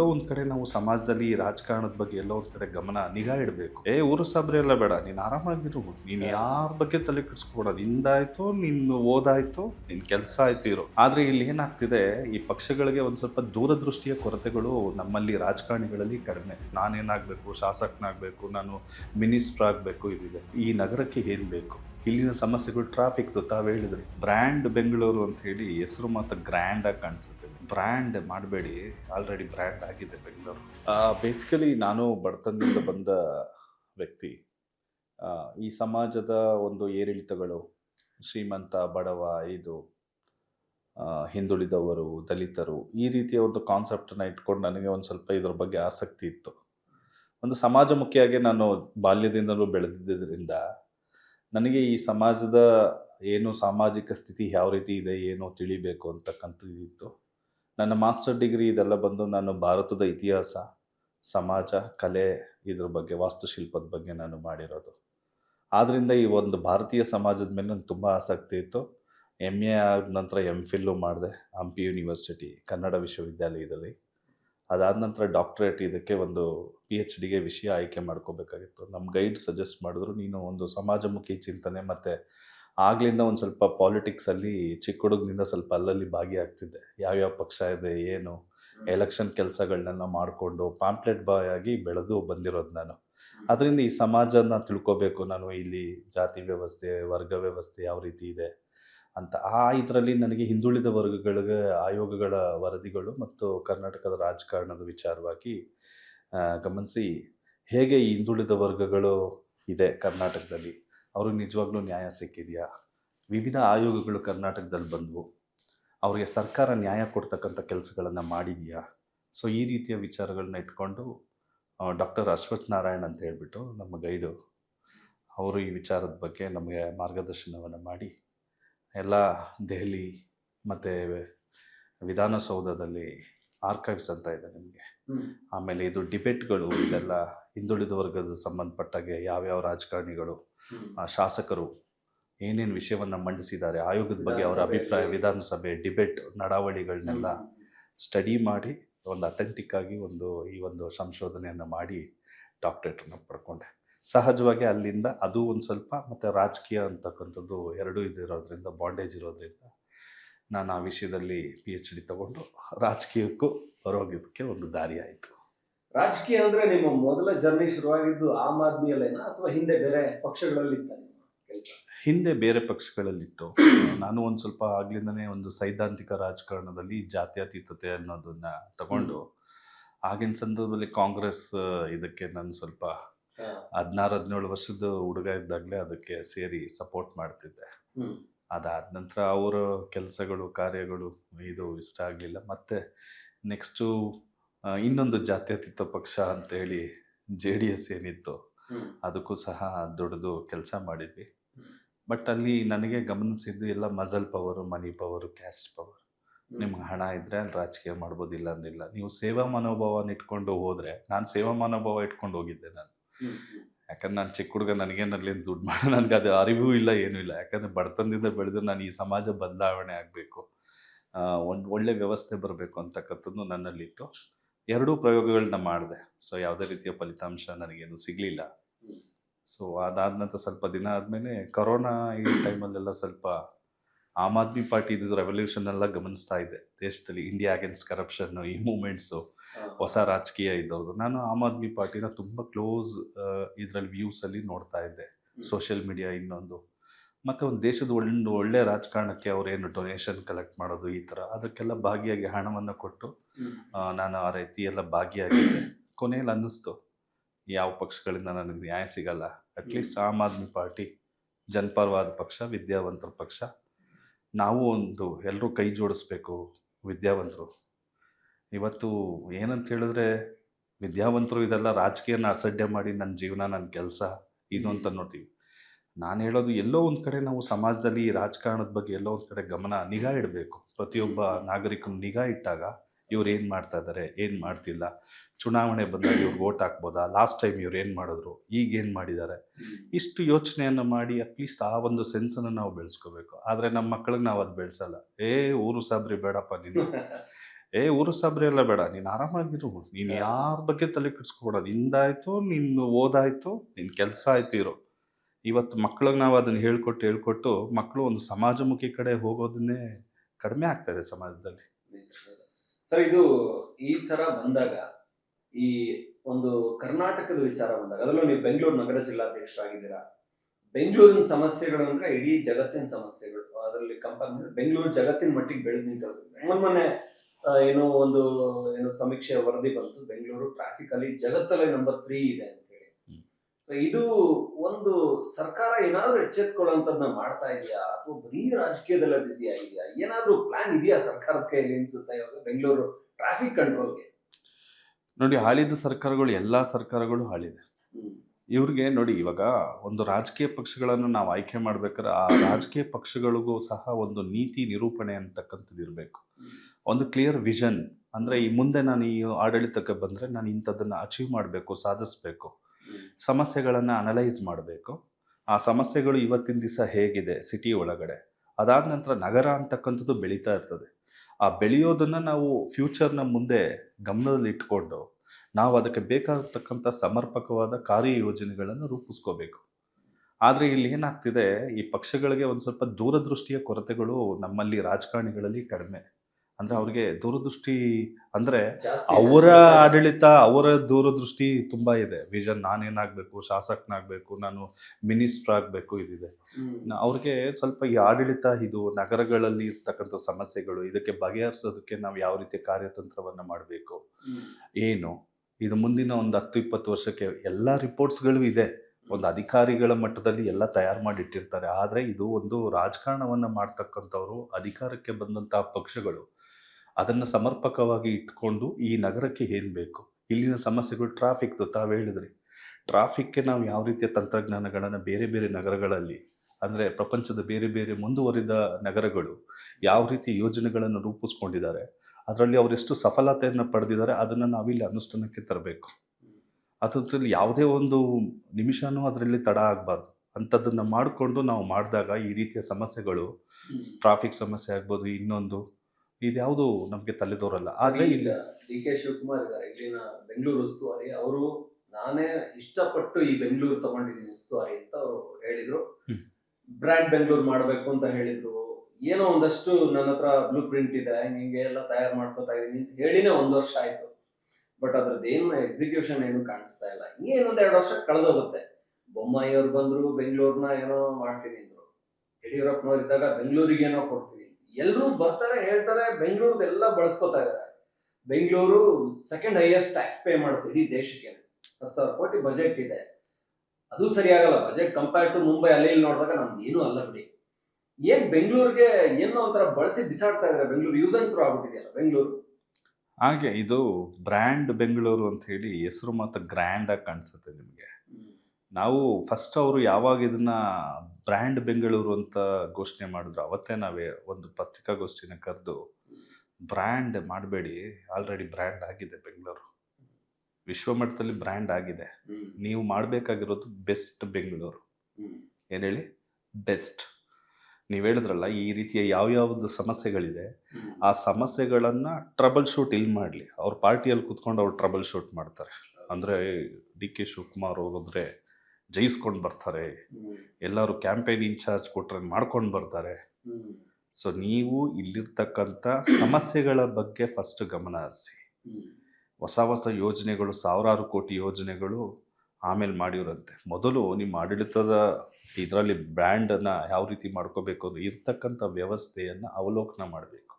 ಎಲ್ಲೋ ಒಂದ್ ಕಡೆ ನಾವು ಸಮಾಜದಲ್ಲಿ ರಾಜಕಾರಣದ ಬಗ್ಗೆ ಎಲ್ಲೋ ಒಂದು ಕಡೆ ಗಮನ ನಿಗಾ ಇಡಬೇಕು. ಏ ಊರು ಸಾಬ್ರೆ ಎಲ್ಲ ಬೇಡ ನೀನು ಆರಾಮಾಗಿರು. ನೀನು ಯಾರ? ಬಗ್ಗೆ ತಲೆ ಕೆಡಿಸ್ಕೊಬೇಡ. ನಿಂದಾಯ್ತು ನಿನ್ನ ಓದಾಯ್ತು ನಿನ್ ಕೆಲಸ ಆಯ್ತು ಇರು ಆದ್ರೆ ಇಲ್ಲಿ ಏನಾಗ್ತಿದೆ ಈ ಪಕ್ಷಗಳಿಗೆ ಒಂದು ಸ್ವಲ್ಪ ದೂರದೃಷ್ಟಿಯ ಕೊರತೆಗಳು ನಮ್ಮಲ್ಲಿ ರಾಜಕಾರಣಿಗಳಲ್ಲಿ ಕಡಿಮೆ. ನಾನೇನಾಗಬೇಕು ಶಾಸಕನಾಗಬೇಕು ನಾನು ಮಿನಿಸ್ಟರ್ ಆಗಬೇಕು ಇದಿದೆ. ಈ ನಗರಕ್ಕೆ ಏನು ಬೇಕು? ಇಲ್ಲಿನ ಸಮಸ್ಯೆಗಳು ಟ್ರಾಫಿಕ್ ತಾವು ಹೇಳಿದ್ರೆ. ಬ್ರ್ಯಾಂಡ್ ಬೆಂಗಳೂರು ಅಂತ ಹೇಳಿ ಹೆಸರು ಮಾತ್ರ ಗ್ರ್ಯಾಂಡಾಗಿ ಕಾಣಿಸುತ್ತೆ ಬ್ರ್ಯಾಂಡ್ ಮಾಡಬೇಡಿ ಆಲ್ರೆಡಿ ಬ್ರ್ಯಾಂಡ್ ಆಗಿದೆ ಬೆಂಗಳೂರು. ಬೇಸಿಕಲಿ ನಾನು ಬಡತನದಿಂದ ಬಂದ ವ್ಯಕ್ತಿ. ಈ ಸಮಾಜದ ಒಂದು ಏರಿಳಿತಗಳು, ಶ್ರೀಮಂತ, ಬಡವ, ಇದು ಹಿಂದುಳಿದವರು, ದಲಿತರು, ಈ ರೀತಿಯ ಒಂದು ಕಾನ್ಸೆಪ್ಟನ್ನು ಇಟ್ಕೊಂಡು ನನಗೆ ಒಂದು ಸ್ವಲ್ಪ ಇದ್ರ ಬಗ್ಗೆ ಆಸಕ್ತಿ ಇತ್ತು. ಒಂದು ಸಮಾಜಮುಖಿಯಾಗಿ ನಾನು ಬಾಲ್ಯದಿಂದಲೂ ಬೆಳೆದಿದ್ದರಿಂದ ನನಗೆ ಈ ಸಮಾಜದ ಏನು ಸಾಮಾಜಿಕ ಸ್ಥಿತಿ ಯಾವ ರೀತಿ ಇದೆ, ಏನು ತಿಳಿಬೇಕು ಅಂತಕ್ಕಂಥದ್ದು ಇತ್ತು. ನನ್ನ ಮಾಸ್ಟರ್ ಡಿಗ್ರಿ ಇದೆಲ್ಲ ಬಂದು ನಾನು ಭಾರತದ ಇತಿಹಾಸ, ಸಮಾಜ, ಕಲೆ ಇದ್ರ ಬಗ್ಗೆ, ವಾಸ್ತುಶಿಲ್ಪದ ಬಗ್ಗೆ ನಾನು ಮಾಡಿರೋದು. ಆದ್ದರಿಂದ ಈ ಒಂದು ಭಾರತೀಯ ಸಮಾಜದ ಮೇಲೆ ನನಗೆ ತುಂಬ ಆಸಕ್ತಿ ಇತ್ತು. ಎಂ ಎ ಆದ ನಂತರ ಎಂ ಫಿಲ್ಲು ಮಾಡಿದೆ, ಹಂಪಿ ಯೂನಿವರ್ಸಿಟಿ ಕನ್ನಡ ವಿಶ್ವವಿದ್ಯಾಲಯದಲ್ಲಿ. ಅದಾದ ನಂತರ ಡಾಕ್ಟ್ರೇಟ್ ಇದಕ್ಕೆ ಒಂದು ಪಿ ಎಚ್ ಡಿಗೆ ವಿಷಯ ಆಯ್ಕೆ ಮಾಡ್ಕೋಬೇಕಾಗಿತ್ತು. ನಮ್ಮ ಗೈಡ್ ಸಜೆಸ್ಟ್ ಮಾಡಿದ್ರು, ನೀನು ಒಂದು ಸಮಾಜಮುಖಿ ಚಿಂತನೆ ಮತ್ತು ಆಗ್ಲಿಂದ ಒಂದು ಸ್ವಲ್ಪ ಪಾಲಿಟಿಕ್ಸಲ್ಲಿ ಚಿಕ್ಕ ಹುಡುಗನಿಂದ ಸ್ವಲ್ಪ ಅಲ್ಲಲ್ಲಿ ಭಾಗಿಯಾಗ್ತಿದ್ದೆ. ಯಾವ್ಯಾವ ಪಕ್ಷ ಇದೆ ಏನು ಎಲೆಕ್ಷನ್ ಕೆಲಸಗಳನ್ನೆಲ್ಲ ಮಾಡಿಕೊಂಡು ಪಾಂಪ್ಲೆಟ್ ಬಾಯ್ ಆಗಿ ಬೆಳೆದು ಬಂದಿರೋದು ನಾನು. ಅದರಿಂದ ಈ ಸಮಾಜನ ತಿಳ್ಕೊಬೇಕು ನಾನು ಇಲ್ಲಿ ಜಾತಿ ವ್ಯವಸ್ಥೆ ವರ್ಗ ವ್ಯವಸ್ಥೆ ಯಾವ ರೀತಿ ಇದೆ ಅಂತ. ಆ ಇದರಲ್ಲಿ ನನಗೆ ಹಿಂದುಳಿದ ವರ್ಗಗಳಿಗೆ ಆಯೋಗಗಳ ವರದಿಗಳು ಮತ್ತು ಕರ್ನಾಟಕದ ರಾಜಕಾರಣದ ವಿಚಾರವಾಗಿ ಗಮನಿಸಿ ಹೇಗೆ ಈ ಹಿಂದುಳಿದ ವರ್ಗಗಳು ಇದೆ ಕರ್ನಾಟಕದಲ್ಲಿ. ಅವ್ರಿಗೆ ನಿಜವಾಗ್ಲೂ ನ್ಯಾಯ ಸಿಕ್ಕಿದೆಯಾ? ವಿವಿಧ ಆಯೋಗಗಳು ಕರ್ನಾಟಕದಲ್ಲಿ ಬಂದವು. ಅವರಿಗೆ ಸರ್ಕಾರ ನ್ಯಾಯ ಕೊಡ್ತಕ್ಕಂಥ ಕೆಲಸಗಳನ್ನು ಮಾಡಿದೆಯಾ? ಸೊ ಈ ರೀತಿಯ ವಿಚಾರಗಳನ್ನ ಇಟ್ಕೊಂಡು ಡಾಕ್ಟರ್ ಅಶ್ವಥ್ ನಾರಾಯಣ್ ಅಂತ ಹೇಳಿಬಿಟ್ಟು ನಮ್ಮ ಗೈಡು, ಅವರು ಈ ವಿಚಾರದ ಬಗ್ಗೆ ನಮಗೆ ಮಾರ್ಗದರ್ಶನವನ್ನು ಮಾಡಿ, ಎಲ್ಲ ದೆಹಲಿ ಮತ್ತು ವಿಧಾನಸೌಧದಲ್ಲಿ ಆರ್ಕೈವ್ಸ್ ಅಂತ ಇದೆ ನಿಮಗೆ. ಆಮೇಲೆ ಇದು ಡಿಬೇಟ್ಗಳು ಇದೆಲ್ಲ ಹಿಂದುಳಿದ ವರ್ಗದ ಸಂಬಂಧಪಟ್ಟಾಗೆ ಯಾವ್ಯಾವ ರಾಜಕಾರಣಿಗಳು ಆ, ಶಾಸಕರು ಏನೇನು ವಿಷಯವನ್ನು ಮಂಡಿಸಿದ್ದಾರೆ ಆಯೋಗದ ಬಗ್ಗೆ ಅವರ ಅಭಿಪ್ರಾಯ ವಿಧಾನಸಭೆ ಡಿಬೇಟ್ ನಡಾವಳಿಗಳನ್ನೆಲ್ಲ ಸ್ಟಡಿ ಮಾಡಿ ಒಂದು ಅಥೆಂಟಿಕ್ ಆಗಿ ಒಂದು ಈ ಒಂದು ಸಂಶೋಧನೆಯನ್ನು ಮಾಡಿ ಡಾಕ್ಟ್ರೇಟನ್ನು ಪಡ್ಕೊಂಡೆ. ಸಹಜವಾಗಿ ಅಲ್ಲಿಂದ ಅದು ಒಂದು ಸ್ವಲ್ಪ ಮತ್ತು ರಾಜಕೀಯ ಅಂತಕ್ಕಂಥದ್ದು ಎರಡೂ ಇದಿರೋದ್ರಿಂದ ಬಾಂಡೇಜ್ ಇರೋದ್ರಿಂದ ನಾನು ಆ ವಿಷಯದಲ್ಲಿ ಪಿ ಎಚ್ ಡಿ ತಗೊಂಡು ರಾಜಕೀಯಕ್ಕೂ ಬರೋಗಿದ್ದಕ್ಕೆ ಒಂದು ದಾರಿ ಆಯಿತು ರಾಜಕೀಯ ಅಂದ್ರೆ ನಿಮ್ಮ ಮೊದಲ ಜರ್ನಿ ಶುರುವಾಗಿದ್ದು ಆಮ್ ಆದ್ಮಿಯಲ್ಲೇನಾ ಅಥವಾ ಹಿಂದೆ ಬೇರೆ ಪಕ್ಷಗಳಲ್ಲಿ ಕೆಲಸ? ಹಿಂದೆ ಬೇರೆ ಪಕ್ಷಗಳಲ್ಲಿತ್ತು. ನಾನು ಒಂದು ಸ್ವಲ್ಪ ಆಗ್ಲಿಂದನೇ ಒಂದು ಸೈದ್ಧಾಂತಿಕ ರಾಜಕಾರಣದಲ್ಲಿ ಜಾತ್ಯತೀತತೆ ಅನ್ನೋದನ್ನ ತಗೊಂಡು ಆಗಿನ ಸಂದರ್ಭದಲ್ಲಿ ಕಾಂಗ್ರೆಸ್ ಇದಕ್ಕೆ ನಾನು ಸ್ವಲ್ಪ ಹದಿನಾರು ಹದಿನೇಳು ವರ್ಷದ ಹುಡುಗ ಇದ್ದಾಗಲೇ ಅದಕ್ಕೆ ಸೇರಿ ಸಪೋರ್ಟ್ ಮಾಡ್ತಿದ್ದೆ. ಅದಾದ ನಂತರ ಅವರ ಕೆಲಸಗಳು ಕಾರ್ಯಗಳು ಇದು ಇಷ್ಟ ಆಗಲಿಲ್ಲ. ಮತ್ತು ನೆಕ್ಸ್ಟು ಇನ್ನೊಂದು ಜಾತ್ಯತೀತ ಪಕ್ಷ ಅಂತೇಳಿ ಜೆ ಡಿ ಎಸ್ ಏನಿತ್ತು ಅದಕ್ಕೂ ಸಹ ದೊಡ್ಡದು ಕೆಲಸ ಮಾಡಿದ್ವಿ. ಬಟ್ ಅಲ್ಲಿ ನನಗೆ ಗಮನಿಸಿದ್ದು ಎಲ್ಲ muscle power money power caste power ನಿಮ್ಗೆ ಹಣ ಇದ್ದರೆ ಅಲ್ಲಿ ರಾಜಕೀಯ ಮಾಡ್ಬೋದು ಇಲ್ಲ. ಅಂದಿಲ್ಲ ನೀವು ಸೇವಾ ಮನೋಭಾವನ ಇಟ್ಕೊಂಡು ಹೋದರೆ ನಾನು ಸೇವಾ ಮನೋಭಾವ ಇಟ್ಕೊಂಡು ಹೋಗಿದ್ದೆ ನಾನು. ಯಾಕಂದ್ರೆ ನಾನು ಚಿಕ್ಕ ಹುಡುಗ ನನಗೇನಲ್ಲಿ ದುಡ್ಡು ಮಾಡೋ, ನನಗೆ ಅದು ಅರಿವು ಇಲ್ಲ, ಏನೂ ಇಲ್ಲ. ಯಾಕಂದರೆ ಬಡತನದಿಂದ ಬೆಳೆದು ನಾನು ಈ ಸಮಾಜ ಬದಲಾವಣೆ ಆಗಬೇಕು. ಒಂದು ಒಳ್ಳೆ ವ್ಯವಸ್ಥೆ ಬರಬೇಕು ಅಂತಕ್ಕಂಥದ್ದು ನನ್ನಲ್ಲಿತ್ತು. ಎರಡೂ ಪ್ರಯೋಗಗಳನ್ನ ಮಾಡಿದೆ. ಸೊ ಯಾವುದೇ ರೀತಿಯ ಫಲಿತಾಂಶ ನನಗೇನು ಸಿಗಲಿಲ್ಲ. ಸೊ ಅದಾದ ನಂತರ ಸ್ವಲ್ಪ ದಿನ ಆದಮೇಲೆ ಕರೋನಾ ಈ ಟೈಮಲ್ಲೆಲ್ಲ ಸ್ವಲ್ಪ ಆಮ್ ಆದ್ಮಿ ಪಾರ್ಟಿ ಇದು ರೆವಲ್ಯೂಷನ್ ಎಲ್ಲ ಗಮನಿಸ್ತಾ ಇದ್ದೆ. ದೇಶದಲ್ಲಿ ಇಂಡಿಯಾ ಅಗೇನ್ಸ್ಟ್ ಕರಪ್ಷನ್ ಈ ಮೂಮೆಂಟ್ಸು ಹೊಸ ರಾಜಕೀಯ ಇದ್ದವ್ರದ್ದು. ನಾನು ಆಮ್ ಆದ್ಮಿ ಪಾರ್ಟಿನ ತುಂಬ ಕ್ಲೋಸ್ ಇದರಲ್ಲಿ ವ್ಯೂಸಲ್ಲಿ ನೋಡ್ತಾ ಇದ್ದೆ. ಸೋಷಿಯಲ್ ಮೀಡಿಯಾ ಇನ್ನೊಂದು. ಮತ್ತು ಒಂದು ದೇಶದ ಒಳ್ಳೆ ಒಳ್ಳೆ ರಾಜಕಾರಣಕ್ಕೆ ಅವರೇನು ಡೊನೇಷನ್ ಕಲೆಕ್ಟ್ ಮಾಡೋದು ಈ ಥರ ಅದಕ್ಕೆಲ್ಲ ಭಾಗಿಯಾಗಿ ಹಣವನ್ನು ಕೊಟ್ಟು ನಾನು ಆ ರೀತಿ ಎಲ್ಲ ಭಾಗಿಯಾಗಿದ್ದೆ. ಕೊನೆಯಲ್ಲಿ ಅನ್ನಿಸ್ತು ಯಾವ ಪಕ್ಷಗಳಿಂದ ನನಗೆ ನ್ಯಾಯ ಸಿಗಲ್ಲ. At least Aam Aadmi party ಜನಪರವಾದ ಪಕ್ಷ ವಿದ್ಯಾವಂತರ ಪಕ್ಷ ನಾವು ಒಂದು ಎಲ್ಲರೂ ಕೈ ಜೋಡಿಸ್ಬೇಕು ವಿದ್ಯಾವಂತರು. ಇವತ್ತು ಏನಂತ ಹೇಳಿದ್ರೆ ವಿದ್ಯಾವಂತರು ಇದೆಲ್ಲ ರಾಜಕೀಯನ ಅಸಡ್ಡೆ ಮಾಡಿ ನನ್ನ ಜೀವನ ನನ್ನ ಕೆಲಸ ಇದು ಅಂತ ನೋಡ್ತೀವಿ. ನಾನು ಹೇಳೋದು ಎಲ್ಲೋ ಒಂದು ಕಡೆ ನಾವು ಸಮಾಜದಲ್ಲಿ ರಾಜಕಾರಣದ ಬಗ್ಗೆ ಎಲ್ಲೋ ಒಂದು ಕಡೆ ಗಮನ ನಿಗಾ ಇಡಬೇಕು. ಪ್ರತಿಯೊಬ್ಬ ನಾಗರಿಕನು ನಿಗಾ ಇಟ್ಟಾಗ ಇವ್ರು ಏನು ಮಾಡ್ತಾ ಇದ್ದಾರೆ ಏನು ಮಾಡ್ತಿಲ್ಲ. ಚುನಾವಣೆ ಬಂದಾಗ ಇವ್ರಿಗೆ ಓಟ್ ಹಾಕ್ಬೋದಾ? ಲಾಸ್ಟ್ ಟೈಮ್ ಇವ್ರು ಏನು ಮಾಡಿದ್ರು? ಈಗ ಏನು ಮಾಡಿದ್ದಾರೆ ಇಷ್ಟು ಯೋಚನೆಯನ್ನು ಮಾಡಿ ಅಟ್ಲೀಸ್ಟ್ ಆ ಒಂದು ಸೆನ್ಸನ್ನು ನಾವು ಬೆಳೆಸ್ಕೋಬೇಕು. ಆದರೆ ನಮ್ಮ ಮಕ್ಕಳಿಗೆ ನಾವು ಅದು ಬೆಳೆಸಲ್ಲ. ಏ, ಊರು ಸಾಬ್ರಿ ಬೇಡಪ್ಪ ನೀನು. ಏ, ಊರು ಸಾಬ್ರಿ ಎಲ್ಲ ಬೇಡ. ನೀನು ಆರಾಮಾಗಿರು. ನೀನು ಯಾರ ಬಗ್ಗೆ ತಲೆ ಕೆಡಿಸ್ಕೊಬೇಡ. ನಿಂದಾಯಿತು ನಿನ್ನ ಓದಾಯ್ತು ನಿನ್ನ ಕೆಲಸ ಆಯ್ತು ಇರೋ. ಇವತ್ತು ಮಕ್ಳಿಗೆ ನಾವು ಅದನ್ನು ಹೇಳ್ಕೊಟ್ಟು ಹೇಳ್ಕೊಟ್ಟು ಮಕ್ಕಳು ಒಂದು ಸಮಾಜಮುಖಿ ಕಡೆ ಹೋಗೋದನ್ನೇ ಕಡಿಮೆ ಆಗ್ತಾಯಿದೆ ಸಮಾಜದಲ್ಲಿ. ಸರ್ ಇದು ಈ ತರ ಬಂದಾಗ, ಈ ಒಂದು ಕರ್ನಾಟಕದ ವಿಚಾರ ಬಂದಾಗ, ಅದರಲ್ಲೂ ನೀವು ಬೆಂಗಳೂರು ನಗರ ಜಿಲ್ಲಾಧ್ಯಕ್ಷರಾಗಿದ್ದೀರಾ. ಬೆಂಗಳೂರಿನ ಸಮಸ್ಯೆಗಳು ಅಂದ್ರೆ ಇಡೀ ಜಗತ್ತಿನ ಸಮಸ್ಯೆಗಳು. ಅದರಲ್ಲಿ ಕಂಪೇರ್ ಬೆಂಗಳೂರು ಜಗತ್ತಿನ ಮಟ್ಟಿಗೆ ಬೆಳೆದು ನಿಂತಿರೋದು ಮೊನ್ನೆ ಏನೋ ಒಂದು, ಏನೋ ಸಮೀಕ್ಷೆ ವರದಿ ಬಂತು. ಬೆಂಗಳೂರು ಟ್ರಾಫಿಕ್ ಅಲ್ಲಿ ಜಗತ್ತಲ್ಲೇ ನಂಬರ್ ತ್ರೀ ಇದೆ ಇದು ಒಂದು ಸರ್ಕಾರ ಏನಾದ್ರೂ ಎಚ್ಚೆತ್ಕೊಳ್ಳೋಂಥದ್ನ ಮಾಡ್ತಾ ಇದೆಯಾ? ಅಥವಾ ಬರೀ ರಾಜಕೀಯದಲ್ಲ ಬ್ಯುಸಿ ಆಗಿದೆಯಾ? ಏನಾದ್ರೂ ಪ್ಲಾನ್ ಇದೆಯಾ ಸರ್ಕಾರದ ಕೈಯಲ್ಲಿ ಅನ್ಸುತ್ತೆ ಇವಾಗ ಬೆಂಗಳೂರು ಟ್ರಾಫಿಕ್ ಕಂಟ್ರೋಲ್ಗೆ ನೋಡಿ ಆಳಿದ ಸರ್ಕಾರಗಳು ಎಲ್ಲ ಸರ್ಕಾರಗಳು ಹಾಳಿದೆ. ಇವ್ರಿಗೆ ನೋಡಿ ಇವಾಗ ಒಂದು ರಾಜಕೀಯ ಪಕ್ಷಗಳನ್ನು ನಾವು ಆಯ್ಕೆ ಮಾಡ್ಬೇಕಾದ್ರೆ ಆ ರಾಜಕೀಯ ಪಕ್ಷಗಳಿಗೂ ಸಹ ಒಂದು ನೀತಿ ನಿರೂಪಣೆ ಅಂತಕ್ಕಂಥದ್ದು ಇರಬೇಕು. ಒಂದು ಕ್ಲಿಯರ್ ವಿಷನ್ ಅಂದರೆ ಈ ಮುಂದೆ ನಾನು ಈ ಆಡಳಿತಕ್ಕೆ ಬಂದರೆ ನಾನು ಇಂಥದ್ದನ್ನು ಅಚೀವ್ ಮಾಡಬೇಕು ಸಾಧಿಸಬೇಕು. ಸಮಸ್ಯೆಗಳನ್ನು ಅನಲೈಸ್ ಮಾಡಬೇಕು. ಆ ಸಮಸ್ಯೆಗಳು ಇವತ್ತಿನ ದಿವಸ ಹೇಗಿದೆ ಸಿಟಿ ಒಳಗಡೆ. ಅದಾದ ನಂತರ ನಗರ ಅಂತಕ್ಕಂಥದ್ದು ಬೆಳೀತಾ ಇರ್ತದೆ. ಆ ಬೆಳೆಯೋದನ್ನು ನಾವು ಫ್ಯೂಚರ್ನ ಮುಂದೆ ಗಮನದಲ್ಲಿ ಇಟ್ಕೊಂಡು ನಾವು ಅದಕ್ಕೆ ಬೇಕಾಗತಕ್ಕಂಥ ಸಮರ್ಪಕವಾದ ಕಾರ್ಯಯೋಜನೆಗಳನ್ನು ರೂಪಿಸ್ಕೋಬೇಕು. ಆದರೆ ಇಲ್ಲಿ ಏನಾಗ್ತಿದೆ, ಈ ಪಕ್ಷಗಳಿಗೆ ಒಂದು ಸ್ವಲ್ಪ ದೂರದೃಷ್ಟಿಯ ಕೊರತೆಗಳು ನಮ್ಮಲ್ಲಿ ರಾಜಕಾರಣಿಗಳಲ್ಲಿ ಕಡಿಮೆ. ಅಂದರೆ ಅವ್ರಿಗೆ ದೂರದೃಷ್ಟಿ ಅಂದರೆ ಅವರ ಆಡಳಿತ ಅವರ ದೂರದೃಷ್ಟಿ ತುಂಬ ಇದೆ. ವಿಷನ್ ನಾನೇನಾಗಬೇಕು ಶಾಸಕನಾಗಬೇಕು ನಾನು ಮಿನಿಸ್ಟರ್ ಆಗಬೇಕು ಇದಿದೆ. ಅವ್ರಿಗೆ ಸ್ವಲ್ಪ ಈ ಆಡಳಿತ ಇದು ನಗರಗಳಲ್ಲಿ ಇರ್ತಕ್ಕಂಥ ಸಮಸ್ಯೆಗಳು ಇದಕ್ಕೆ ಬಗೆಹರಿಸೋದಕ್ಕೆ ನಾವು ಯಾವ ರೀತಿ ಕಾರ್ಯತಂತ್ರವನ್ನು ಮಾಡಬೇಕು? ಏನು? ಇದು ಮುಂದಿನ ಒಂದು ಹತ್ತು ಇಪ್ಪತ್ತು ವರ್ಷಕ್ಕೆ ಎಲ್ಲ ರಿಪೋರ್ಟ್ಸ್ಗಳು ಇದೆ. ಒಂದು ಅಧಿಕಾರಿಗಳ ಮಟ್ಟದಲ್ಲಿ ಎಲ್ಲ ತಯಾರು ಮಾಡಿ ಇಟ್ಟಿರ್ತಾರೆ ಆದರೆ ಇದು ಒಂದು ರಾಜಕಾರಣವನ್ನು ಮಾಡ್ತಕ್ಕಂಥವ್ರು, ಅಧಿಕಾರಕ್ಕೆ ಬಂದಂತಹ ಪಕ್ಷಗಳು ಅದನ್ನು ಸಮರ್ಪಕವಾಗಿ ಇಟ್ಕೊಂಡು ಈ ನಗರಕ್ಕೆ ಏನು ಬೇಕು? ಇಲ್ಲಿನ ಸಮಸ್ಯೆಗಳು ಟ್ರಾಫಿಕ್ದು ತಾವು ಹೇಳಿದ್ರಿ. ಟ್ರಾಫಿಕ್ಗೆ ನಾವು ಯಾವ ರೀತಿಯ ತಂತ್ರಜ್ಞಾನಗಳನ್ನು ಬೇರೆ ಬೇರೆ ನಗರಗಳಲ್ಲಿ, ಅಂದರೆ ಪ್ರಪಂಚದ ಬೇರೆ ಬೇರೆ ಮುಂದುವರಿದ ನಗರಗಳು ಯಾವ ರೀತಿ ಯೋಜನೆಗಳನ್ನು ರೂಪಿಸ್ಕೊಂಡಿದ್ದಾರೆ, ಅದರಲ್ಲಿ ಅವರೆಷ್ಟು ಸಫಲತೆಯನ್ನು ಪಡೆದಿದ್ದಾರೆ, ಅದನ್ನು ನಾವಿಲ್ಲಿ ಅನುಷ್ಠಾನಕ್ಕೆ ತರಬೇಕು. ಅದರಲ್ಲಿ ಯಾವುದೇ ಒಂದು ನಿಮಿಷನೂ ಅದರಲ್ಲಿ ತಡ ಆಗಬಾರ್ದು. ಅಂಥದ್ದನ್ನು ಮಾಡಿಕೊಂಡು ನಾವು ಮಾಡಿದಾಗ ಈ ರೀತಿಯ ಸಮಸ್ಯೆಗಳು ಟ್ರಾಫಿಕ್ ಸಮಸ್ಯೆ ಆಗ್ಬೋದು ಇನ್ನೊಂದು ಇದ್ಯಾವುದು ನಮಗೆ ತಲೆದೋರಲ್ಲ. ಆದರೆ ಇಲ್ಲ ಡಿ ಕೆ ಶಿವಕುಮಾರ್ ಇದ್ದಾರೆ. ಇಲ್ಲಿನ ಬೆಂಗಳೂರು ಉಸ್ತುವಾರಿ. ಅವರು ನಾನೇ ಇಷ್ಟಪಟ್ಟು ಈ ಬೆಂಗಳೂರು ತಗೊಂಡಿದ್ದೀನಿ ಉಸ್ತುವಾರಿ ಅಂತ ಅವರು ಹೇಳಿದರು. ಬ್ರ್ಯಾಂಡ್ ಬೆಂಗಳೂರು ಮಾಡಬೇಕು ಅಂತ ಹೇಳಿದರು. ಏನೋ ಒಂದಷ್ಟು ನನ್ನ ಹತ್ರ ಬ್ಲೂ ಪ್ರಿಂಟ್ ಇದೆ ಹಿಂಗೆ ಎಲ್ಲ ತಯಾರು ಮಾಡ್ಕೋತಾ ಇದ್ದೀನಿ ಅಂತ ಹೇಳಿನೇ ಒಂದು ವರ್ಷ ಆಯ್ತು. ಬಟ್ ಅದ್ರದ್ದು ಏನು ಎಕ್ಸಿಕ್ಯೂಷನ್ ಏನು ಕಾಣಿಸ್ತಾ ಇಲ್ಲ. ಹಿಂಗೆ ಇನ್ನೊಂದ್ ಎರಡು ವರ್ಷ ಕಳೆದೋಗುತ್ತೆ. ಬೊಮ್ಮಾಯಿ ಅವ್ರು ಬಂದ್ರು, ಬೆಂಗಳೂರ್ನ ಏನೋ ಮಾಡ್ತೀನಿ ಅಂದ್ರು. ಯಡಿಯೂರಪ್ಪನವ್ರು ಇದ್ದಾಗ ಬೆಂಗಳೂರಿಗೆ ಏನೋ ಕೊಡ್ತೀನಿ. ಎಲ್ಲರೂ ಬರ್ತಾರೆ, ಹೇಳ್ತಾರೆ ಬೆಂಗಳೂರ್ದು ಎಲ್ಲ ಬಳಸ್ಕೊತಾ ಇದಾರೆ Bengaluru second highest tax pay ಮಾಡುತ್ತೆ ಇಡೀ ದೇಶಕ್ಕೆ. ಹತ್ತು ಸಾವಿರ ಕೋಟಿ ಬಜೆಟ್ ಇದೆ. ಅದು ಸರಿಯಾಗಲ್ಲ. ಬಜೆಟ್ ಕಂಪೇರ್ ಟು ಮುಂಬೈ ಅಲ್ಲಿ ಇಲ್ಲಿ ನೋಡಿದಾಗ ನಮ್ದು ಏನೂ ಅಲ್ಲ ಬಿಡಿ. ಏನ್ ಬೆಂಗಳೂರಿಗೆ ಏನೋ ಒಂಥರ ಬಳಸಿ ಬಿಸಾಡ್ತಾ ಇದಾರೆ ಬೆಂಗಳೂರು ಯೂಸ್ ಅಂಡ್ ಥ್ರೂ ಆಗ್ಬಿಟ್ಟಿದೆಯಲ್ಲ, ಬೆಂಗಳೂರು. ಹಾಗೆ ಇದು ಬ್ರ್ಯಾಂಡ್ ಬೆಂಗಳೂರು ಅಂತ ಹೇಳಿ ಹೆಸರು ಮಾತ್ರ ಗ್ರ್ಯಾಂಡಾಗಿ ಕಾಣಿಸುತ್ತೆ ನಿಮಗೆ. ನಾವು ಫಸ್ಟ್ ಅವರು ಯಾವಾಗ ಇದನ್ನ ಬ್ರ್ಯಾಂಡ್ ಬೆಂಗಳೂರು ಅಂತ ಘೋಷಣೆ ಮಾಡಿದ್ರು ಅವತ್ತೇ ನಾವೇ ಒಂದು ಪತ್ರಿಕಾಗೋಷ್ಠಿನ ಕರೆದು ಬ್ರ್ಯಾಂಡ್ ಮಾಡಬೇಡಿ ಆಲ್ರೆಡಿ ಬ್ರ್ಯಾಂಡ್ ಆಗಿದೆ ಬೆಂಗಳೂರು. ವಿಶ್ವಮಟ್ಟದಲ್ಲಿ ಬ್ರ್ಯಾಂಡ್ ಆಗಿದೆ. ನೀವು ಮಾಡಬೇಕಾಗಿರೋದು ಬೆಸ್ಟ್ ಬೆಂಗಳೂರು. ಏನು ಹೇಳಿ? ಬೆಸ್ಟ್. ನೀವು ಹೇಳಿದ್ರಲ್ಲ ಈ ರೀತಿಯ ಯಾವ್ಯಾವ್ದು ಸಮಸ್ಯೆಗಳಿದೆ ಆ ಸಮಸ್ಯೆಗಳನ್ನು ಟ್ರಬಲ್ ಶೂಟ್ ಇಲ್ಲಿ ಮಾಡಲಿ. ಅವ್ರ ಪಾರ್ಟಿಯಲ್ಲಿ ಕೂತ್ಕೊಂಡು ಅವ್ರು ಟ್ರಬಲ್ ಶೂಟ್ ಮಾಡ್ತಾರೆ. ಅಂದರೆ ಡಿ ಕೆ ಶಿವಕುಮಾರ್ ಹೋದ್ರೆ ಜಯಿಸ್ಕೊಂಡು ಬರ್ತಾರೆ. ಎಲ್ಲರೂ ಕ್ಯಾಂಪೇನ್ ಇನ್ಚಾರ್ಜ್ ಕೊಟ್ರೆ ಮಾಡ್ಕೊಂಡು ಬರ್ತಾರೆ. ಸೊ ನೀವು ಇಲ್ಲಿರ್ತಕ್ಕಂಥ ಸಮಸ್ಯೆಗಳ ಬಗ್ಗೆ ಫಸ್ಟ್ ಗಮನ ಹರಿಸಿ. ಹೊಸ ಹೊಸ ಯೋಜನೆಗಳು ಸಾವಿರಾರು ಕೋಟಿ ಯೋಜನೆಗಳು ಆಮೇಲೆ ಮಾಡಿವ್ರಂತೆ. ಮೊದಲು ನಿಮ್ಮ ಆಡಳಿತದ ಇದರಲ್ಲಿ ಬ್ರ್ಯಾಂಡನ್ನು ಯಾವ ರೀತಿ ಮಾಡ್ಕೋಬೇಕು ಅಂದ್ರೆ ಇರ್ತಕ್ಕಂಥ ವ್ಯವಸ್ಥೆಯನ್ನು ಅವಲೋಕನ ಮಾಡಬೇಕು.